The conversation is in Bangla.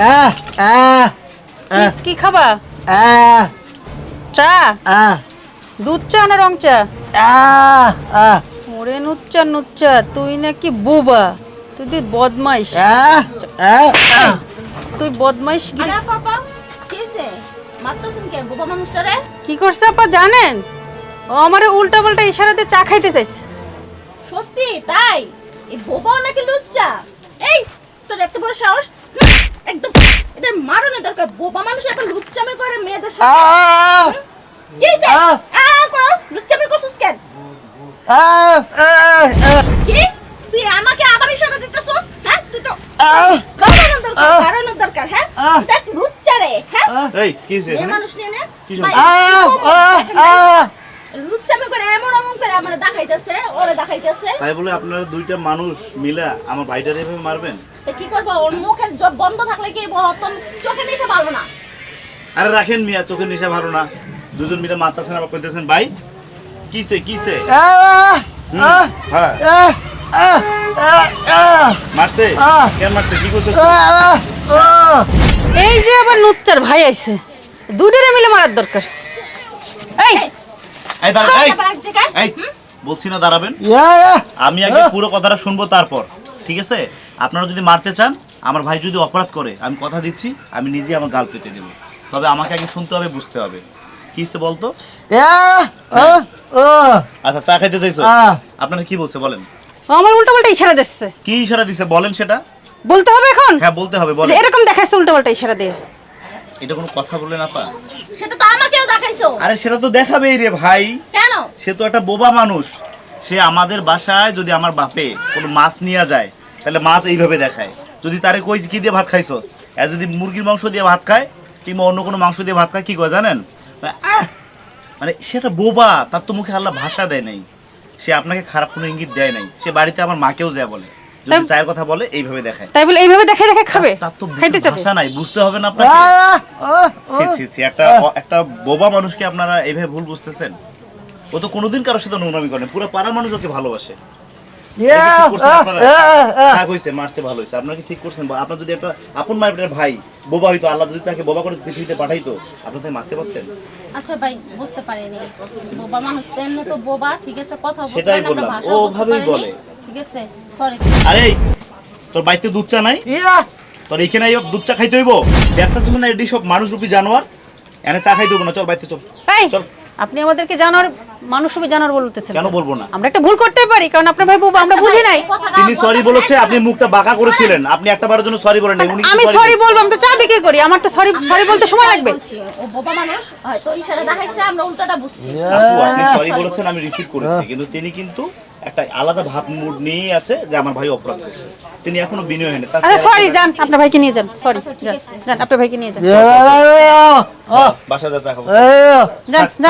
আহ আহ কি- খাবা? আহ চা? আহ দুধ চা না রং চা? আহ আহ। ওরে নুচ্চা নুচ্চা তুই নাকি বুবা। তুই তুই বদমাইশ। তুই বদমাইশ কি করছে আপা জানেন? ও আমারে উল্টা পাল্টা ইশারাতে চা খাইতে চাইছে। সত্যি তাই? এই বোবাও নাকি লুচ্চা? এই তোর এত বড় সাহস? একদম এটা মারণের দরকার। বোবা মানুষ এখন লুচ্চামি করে মেয়েদের সাথে। কি আহ! আ। করস লুচ্চামি করছিস কেন? কি? তুই আমাকে আবার ইশারা দিতেছস? হ্যাঁ তুই তো আহ! দরকার আহ! দরকার হ্যাঁ! দেখ লুচ্চা রে হ্যাঁ এই কি এখানে? মানুষ নিয়ে নে। কি ভাই, সমস্যা? আহ কি করব? আহ দেখেন ভাই, আহ লুচ্চামি করে এমন এমন করে আমার দেখাইতেছে ওরে দেখাইতেছে। তাই বলে আপনারা দুইটা মানুষ মিলা আমার ভাইটার এভাবে মারবেন? তো কি করব? ওর মুখের জব বন্ধ থাকলে কি তোর চোখে নিশে পারব না। আরে রাখেন মিয়া চোখের নেশা ভালো না। দুজন মিলে মারতেছেন আবার কইতেছেন ভাই কিসে কিসে? হ্যাঁ মারছে! কেন মারছে? কি করছে এই যে আবার নুচ্চার ভাই আইছে। দুটোরে মিলে মারার দরকার। এই এই দাঁড়া এই এই। বলছি না দাঁড়াবেন। আমি আগে পুরো কথাটা শুনব তারপর ঠিক আছে? আপনারা যদি মারতে চান আমার ভাই যদি অপরাধ করে আমি কথা দিচ্ছি আমি নিজে আমার গাল পেতে দেবো। তবে আমাকে আগে শুনতে হবে বুঝতে হবে। কি হচ্ছে বলতো? আহ আচ্ছা চা খাইতে চাইছো? আপনারা কি বলছে বলেন। আমার উল্টা পাল্টা ইশারা দিচ্ছে। কি ইশারা দিছে বলেন সেটা। বলতে হবে এখন? হ্যাঁ বলতে হবে বলেন। এরকম দেখাচ্ছে উল্টা পাল্টা ইশারা দিয়ে। এটা কোনো কথা বললেন আপা? সেটা তো আমাকেও দেখাইছো। আরে সেটা তো দেখাবেই রে ভাই। সে তো একটা বোবা মানুষ। সে আমাদের বাসায় যদি আমার বাপে কোনো মাছ নিয়ে যায় তাহলে মাছ এইভাবে দেখায়। যদি তারে কই কি দিয়ে ভাত খাইছস? আর যদি মুরগির মাংস দিয়ে ভাত খায় কিংবা অন্য কোনো মাংস দিয়ে ভাত খায় কি কয় জানেন! মানে সেটা বোবা তার তো মুখে আল্লাহ ভাষা দেয় নাই। সে আপনাকে খারাপ কোনো ইঙ্গিত দেয় নাই। সে বাড়িতে আমার মাকেও যায় বলে। যদি চায়ের কথা বলে এইভাবে দেখায়। তাই বলে এইভাবে দেখে দেখে খাবে? তার তো খাইতে চাবে? ভাষা নাই বুঝতে হবে না আপনাকে। আহ! আহ! ছি, ছি, ছি, একটা একটা বোবা মানুষকে আপনারা এইভাবে ভুল বুঝতেছেন? ও তো কোনোদিন কারোর সাথে নোংরামি করে না। পুরো পাড়ার মানুষ ওকে ভালোবাসে। এটা কি করছেন আহ আপনারা? আহ আহ রাগ হইছে, মারছে ভালো হয়েছে আপনারা কি ঠিক করছেন? আপনার যদি একটা আপন মায়ের ভাই বোবা হইতো আল্লাহ যদি তাকে বোবা করে পৃথিবীতে পাঠাইতো আপনার তাকে মারতে পারতেন? আচ্ছা ভাই বুঝতে পারিনি। বোবা মানুষ তো এমনি তো বোবা ঠিক আছে কথা সেটাই বললাম, ও ওভাবেই বলে। ঠিক আছে সরি আরে তোর বাড়িতে দুধ চা নাই? তোর এইখানে এই দুধ চা খাইতে হইব? না এটি সব মানুষ রূপী জানোয়ার? এনে চা খাইতে হইব না চল বাড়িতে চল। চল। আপনি আমাদেরকে জানার মানুষ রূপী জানোয়ার বলতেছেন। কেন বলব না? আমরা একটা ভুল করতে পারি কারণ আপনার ভাই বুবা আমরা বুঝি নাই। তিনি সরি বলেছে আপনি মুখটা বাঁকা করেছিলেন। আপনি একটা বারের জন্য সরি বলেন নাই উনি আমি সরি বলব আমি তো চা বিক্রি করি আমার তো সরি সরি বলতে সময় লাগবে। ও বোবা মানুষ হয়তো ইশারা দেখাইছে আমরা উল্টাটা বুঝছি। আপু আপনি হ্যাঁ, সরি বলেছেন আমি রিসিভ করেছি কিন্তু তিনি কিন্তু একটা আলাদা ভাব মুড নিয়ে আছে যে আমার ভাই অপরাধ করছে। তিনি এখনও বিনয় হয়নি তার আচ্ছা সরি যান আপনার ভাইকে নিয়ে যান সরি আচ্ছা, যান আপনার ভাইকে নিয়ে যান। বাসা যা চা খাব। যান যান।